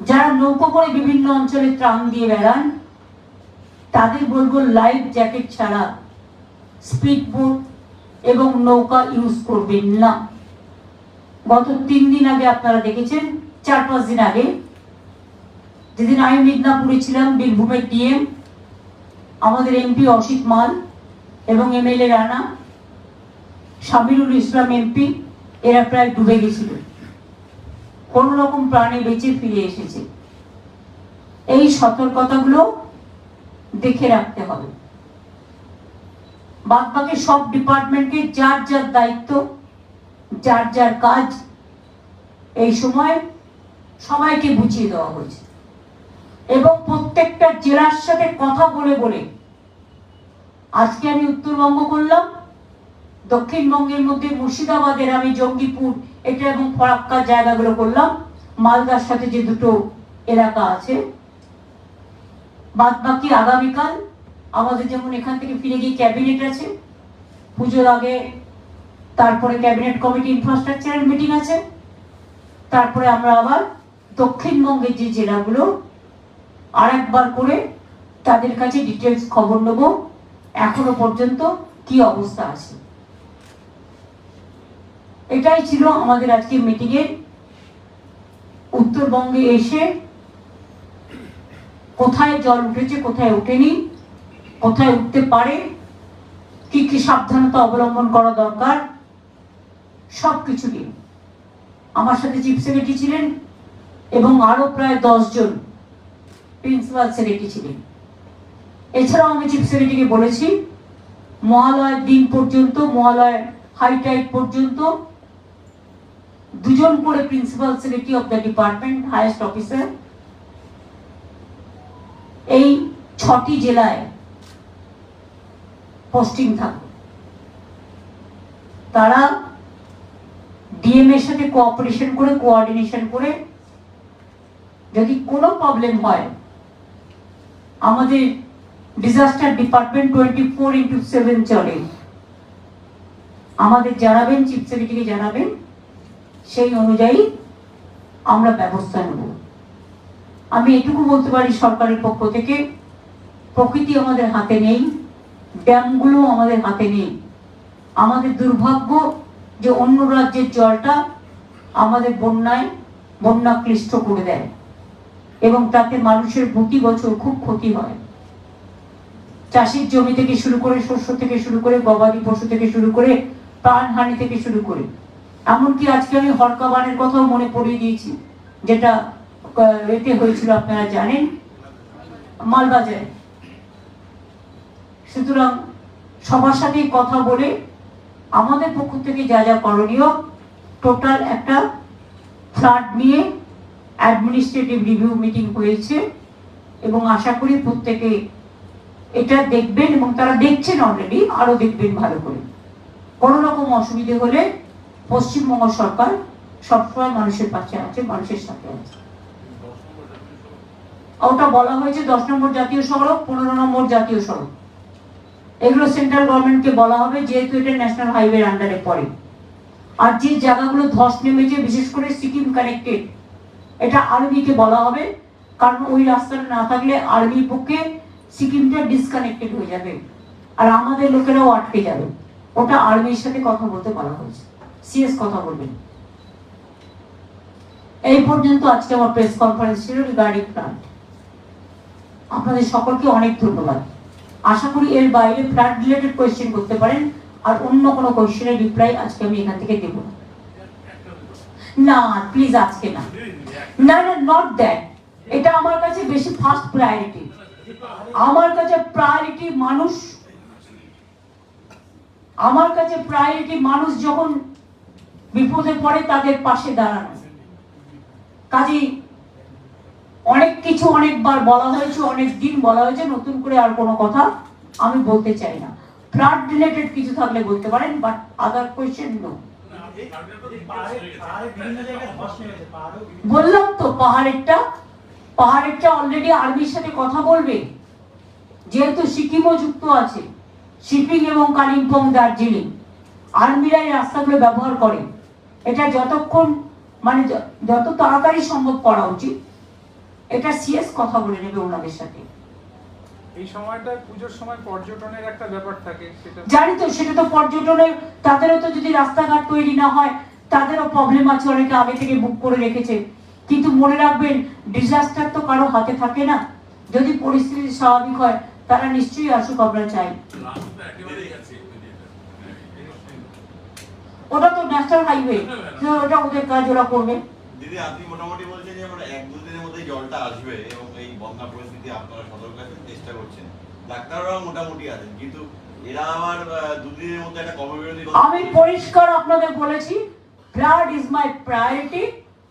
যারা নৌকো করে বিভিন্ন অঞ্চলে ত্রাণ দিয়ে বেড়ান, তাদের বলব লাইফ জ্যাকেট ছাড়া স্পিড বোট এবং নৌকা ইউজ করবেন না। গত তিন দিন আগে আপনারা দেখেছেন, চার পাঁচ দিন আগে যেদিন আমি মিদনাপুরে ছিলাম, বীরভূমের ডিএম আমাদের এমপি অসিত মাল এবং এমএলএ রানা, সামিরুল ইসলাম এমপি এরা প্রায় ডুবে গেছিল। কোন রকম প্রাণে বেঁচে ফিরে এসেছে। এই সতর্কতাগুলো দেখে রাখতে হবে। বাদ বাকি সব ডিপার্টমেন্টকে যার যার দায়িত্ব, যার যার কাজ, এই সময় সবাইকে বুঝিয়ে দেওয়া হয়েছে। এবং প্রত্যেকটা জেলার সাথে কথা বলে বলে আজকে আমি উত্তরবঙ্গ করলাম। দক্ষিণবঙ্গের মধ্যে মুর্শিদাবাদের আমি জঙ্গিপুর এটা এবং ফরাক্কা জায়গাগুলো করলাম। মালদার সাথে যে দুটো এলাকা আছে। বাদ বাকি আগামীকাল আমাদের যেমন এখান থেকে ফিরে গিয়ে ক্যাবিনেট আছে। পুজোর আগে তারপরে ক্যাবিনেট কমিটি ইনফ্রাস্ট্রাকচারের মিটিং আছে। তারপরে আমরা আবার দক্ষিণবঙ্গের যে জেলাগুলো আরেকবার করে তাদের কাছে ডিটেলস খবর নেব। এখনও পর্যন্ত কি অবস্থা আছে। এটাই ছিল আমাদের আজকে এর উত্তরবঙ্গে এসে কোথায় জল উঠেছে, কোথায় ওঠেনি, কোথায় উঠতে পারে, কি কি সাবধানতা অবলম্বন করা দরকার সব কিছু নিয়ে। আমার সাথে চিফ সেক্রেটারি ছিলেন এবং আরও প্রায় দশ জন প্রিন্সিপাল সেক্রেটারি ছিলেন। এছাড়াও আমি চিফ সেক্রেটারিকে বলেছি, মহালয়ের দিন পর্যন্ত, মহালয়ের হাইটাইট পর্যন্ত দুজন করে principal secretary of the department highest officer এই ছটি জেলায় পোস্টিং থাকবে। তারা ডিএম এর সাথে কোঅপারেশন করে কোঅর্ডিনেশন করে, যদি কোনো প্রবলেম হয়, আমাদের disaster department twenty four into seven চলে। আমাদের জানাবেন চিফ সেক্রেটারিকে জানাবেন সেই অনুযায়ী আমরা ব্যবস্থা নেব। আমি এটুকু বলতে পারি, সরকারের পক্ষ থেকে প্রকৃতি আমাদের হাতে নেই, ড্যামগুলো আমাদের হাতে নেই। আমাদের দুর্ভাগ্য যে অন্য রাজ্যের জলটা আমাদের বন্যায় বন্যা ক্লিষ্ট করে দেয় এবং তাতে মানুষের প্রতি বছর খুব ক্ষতি হয়। চাষের জমি থেকে শুরু করে শস্য থেকে শুরু করে গবাদি পশু থেকে শুরু করে প্রাণহানি থেকে শুরু করে এমনকি আজকে আমি হরকাবানের কথাও মনে পড়িয়ে দিয়েছি, যেটা এতে হয়েছিল, আপনারা জানেন। মালবাজারে। সুতরাং সবার সাথে কথা বলে আমাদের পক্ষ থেকে যা যা করণীয়, টোটাল একটা ফ্লাড নিয়ে অ্যাডমিনিস্ট্রেটিভ রিভিউ মিটিং হয়েছে এবং আশা করি প্রত্যেকে এটা দেখবেন এবং তারা দেখছেন অলরেডি আরও দেখবেন ভালো করে। কোনো রকম অসুবিধে হলে পশ্চিমবঙ্গ সরকার সবসময় মানুষের পাশে আছে, মানুষের সাথে আছে। ওটা বলা হয়েছে দশ নম্বর জাতীয় সড়ক, পনেরো নম্বর জাতীয় সড়ক। এগুলো সেন্ট্রাল গভর্নমেন্টকে বলা হবে, যেহেতু এটা ন্যাশনাল হাইওয়ের আন্ডারে পড়ে। আর যে জায়গাগুলো ধস নেমেছে, বিশেষ করে সিকিম কানেক্টেড এটা আর্মিকে বলা হবে, কারণ ওই রাস্তাটা না থাকলে আর্মির পক্ষে সিকিমটা ডিসকানেক্টেড হয়ে যাবে। আর আমাদের লোকেরাও আটকে যাবে। ওটা আর্মির সাথে কথা বলতে বলা হয়েছে। সিএস কথা বলবেন এই পর্যন্ত আজকে আমার প্রেস কনফারেন্স ছিল রিগার্ডিং প্লান্ট আপনাদের সকলকে অনেক ধন্যবাদ। আশা করি এর বাইরে ফ্ল্যাট রিলেটেড কোয়েশ্চেন করতে পারেন, আর অন্য কোনো কোয়েশ্চেনের রিপ্লাই আজকে আমি এখান থেকে দেব। না। প্লিজ আজকে না। না না নট দ্যাট এটা আমার কাছে বেশি ফার্স্ট প্রায়োরিটি আমার কাছে প্রায়োরিটি মানুষ। আমার কাছে প্রায়োরিটি মানুষ যখন বিপদে পড়ে তাদের পাশে দাঁড়ানো। কাজেই অনেক কিছু অনেকবার বলা হয়েছে, অনেক দিন বলা হয়েছে, নতুন করে আর কোনো কথা আমি বলতে চাই না। ফ্লাড রিলেটেড কিছু থাকলে বলতে পারেন বাট আদার কোয়েশ্চেন নো বললাম তো, পাহাড়েরটা পাহাড়েরটা অলরেডি আর্মির সাথে কথা বলবে। যেহেতু সিকিমও যুক্ত আছে, শিপিং এবং কালিম্পং, দার্জিলিং আর্মিরা এই রাস্তাগুলো ব্যবহার করে। এটা যতক্ষণ মানে যত তাড়াতাড়ি সম্ভব করা উচিত এটা সিএস কথা বলে নেবে ওনাদের সাথে। এই সময়টা পুজোর সময় পর্যটনের একটা ব্যাপার থাকে সেটা জানি তো সেটা তো পর্যটনের তাদেরও তো যদি রাস্তাঘাট তৈরি না হয় তাদেরও প্রবলেম আছে অনেকে আগে থেকে বুক করে রেখেছে। কিন্তু মনে রাখবেন ডিজাস্টার তো কারও হাতে থাকে না। যদি পরিস্থিতি স্বাভাবিক হয় তারা নিশ্চয়ই আসুক আমরা চাই। রাস্তা একেবারেই আছে। ওটা তো ন্যাশনাল হাইওয়ে ওটা ওদের কাজ ওরা করবে। দিদি আপনি মোটামুটি বলছেন যে আমরা এক দুদিনের মধ্যে জলটা আসবে এবং এই বন্যা পরিস্থিতি আপনারা সতর্ক আছেন চেষ্টা করছেন। ডাক্তাররাও মোটামুটি আছেন কিন্তু এরা আবার আহ, দুদিনের মধ্যে একটা কর্মবিরতি আমি পরিষ্কার আপনাদের বলেছি blood is my priority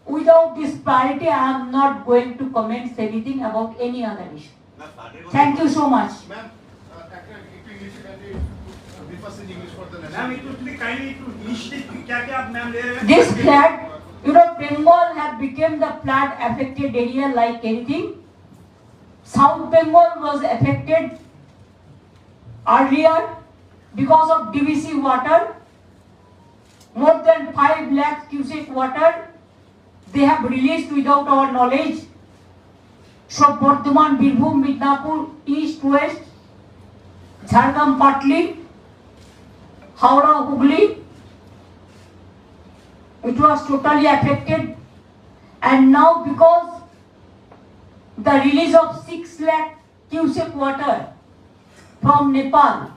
without this priority I am not going to comments anything about any other issue না, তাদের কথা- thank This flood, you know, Bengal have become the flood affected area like anything. South Bengal was affected earlier because of DVC water. More than 5 lakh cubic water they have released without our knowledge. So Bardhaman, Birbhum, Midnapur, East, West, Jharkhand, Patli, Howrah, Hugli, it was totally affected and now because the release of 6 lakh cubic water from Nepal,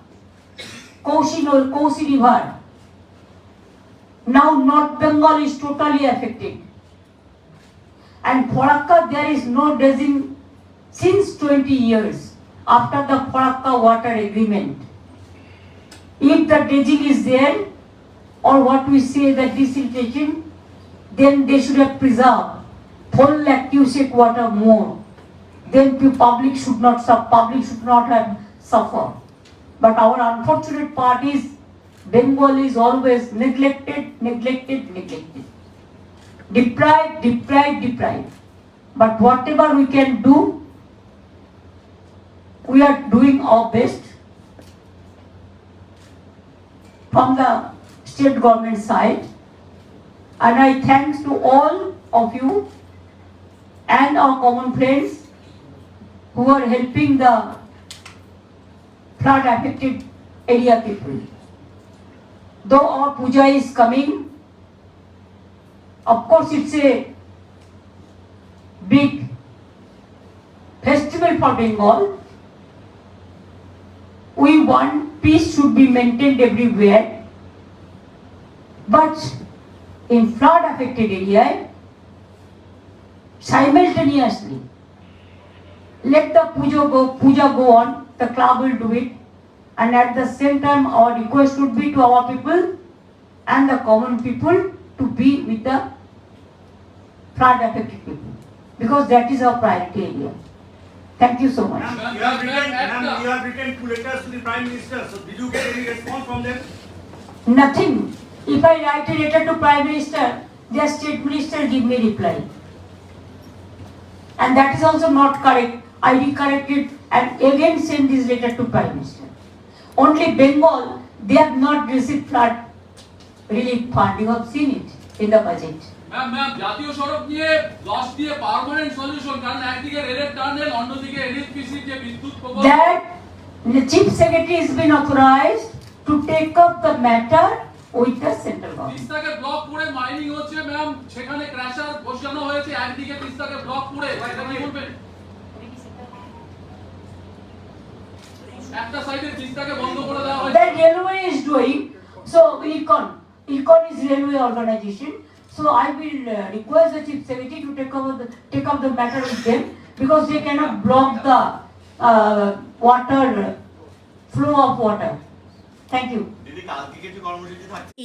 Koshi, no- Kosi river, now North Bengal is totally affected. And Farakka there is no dredging since 20 years after the Farakka water agreement. If the dredging is there, or what we say the desiltation, then they should have preserved four lakh cubic water more. Then the public should not suffer, public should not have suffered. But our unfortunate part is Bengal is always neglected, neglected, neglected. Deprived, deprived, deprived. But whatever we can do, we are doing our best from the state government side. And I thanks to all of you and our common friends who are helping the flood affected area people. Though our puja is coming, of course it's a big festival for Bengal. We want peace should be maintained everywhere. But in flood affected area, simultaneously, let the puja go, puja go on, the club will do it. And at the same time, our request would be to our people and the common people to be with the flood affected people. Because that is our priority area. Thank you so much. Ma'am, you have written, you have written two letters to the Prime Minister. So did you get any response from them? Nothing. If I write a letter to Prime Minister, their State Minister give me reply. And that is also not correct. I recorrected and again send this letter to Prime Minister. Only Bengal, they have not received flood relief funding. You have seen it in the budget. Ma'am ma'am জাতীয় সড়ক নিয়ে loss দিয়ে permanent solution কারণ একদিকে রেলের টার্নেল অন্যদিকে এনএসপিসি যে বিদ্যুৎ প্রকল্প the chief secretary has been authorized to take up the matter with the central government. তিস্তাকে ব্লক করে মাইনিং হচ্ছে ম্যাম সেখানে ক্র্যাশার বসানো হয়েছে একদিকে তিস্তাকে ব্লক করে সেটা কি বলবেন একটা সাইডে তিস্তাকে বন্ধ করে দেওয়া হয়েছে that railway is doing. So Econ, Econ is railway organization. So I will uh, request the chief secretary to take over the, take up the matter with them because they cannot block the uh, water flow of water. Thank you.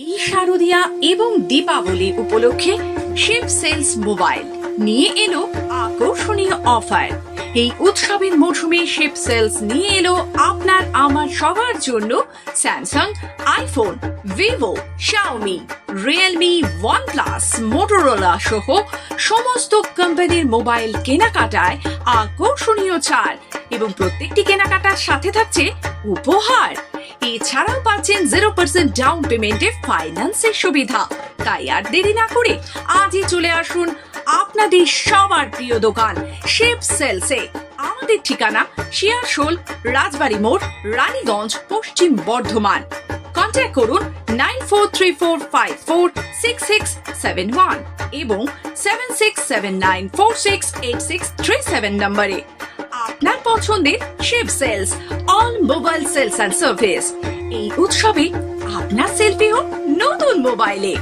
এই শারদিয়া এবং দীপাবলি উপলক্ষে sheep sales mobile নিয়ে এলো আকর্ষণীয় offer এই উৎসবের মৌসুমে Shiva sales নিয়ে এলো আপনার আমার সবার জন্য Samsung iPhone Vivo Xiaomi Realme OnePlus Motorola সহ সমস্ত কোম্পানির মোবাইল কেনাকাটায় আকর্ষণীয় ছাড় এবং প্রত্যেকটি কেনাকাটার সাথে থাকছে উপহার। এছাড়াও পাচ্ছেন জিরো পার্সেন্ট ডাউন পেমেন্টে ফাইন্যান্সের সুবিধা। তাই আর দেরি না করে আজই চলে আসুন আপনাদের সবার প্রিয় দোকান শিব সেলসে। আমাদের ঠিকানা শিয়ারশোল, রাজবাড়ি মোড়, রানীগঞ্জ, পশ্চিম বর্ধমান। কন্ট্যাক্ট করুন nine four three four five four six six seven one এবং seven six seven nine four six eight six three seven নম্বরে। আপনার পছন্দের Shiv sales all mobile sales and service এই উৎসবে আপনার সেলফি হোক নতুন মোবাইলে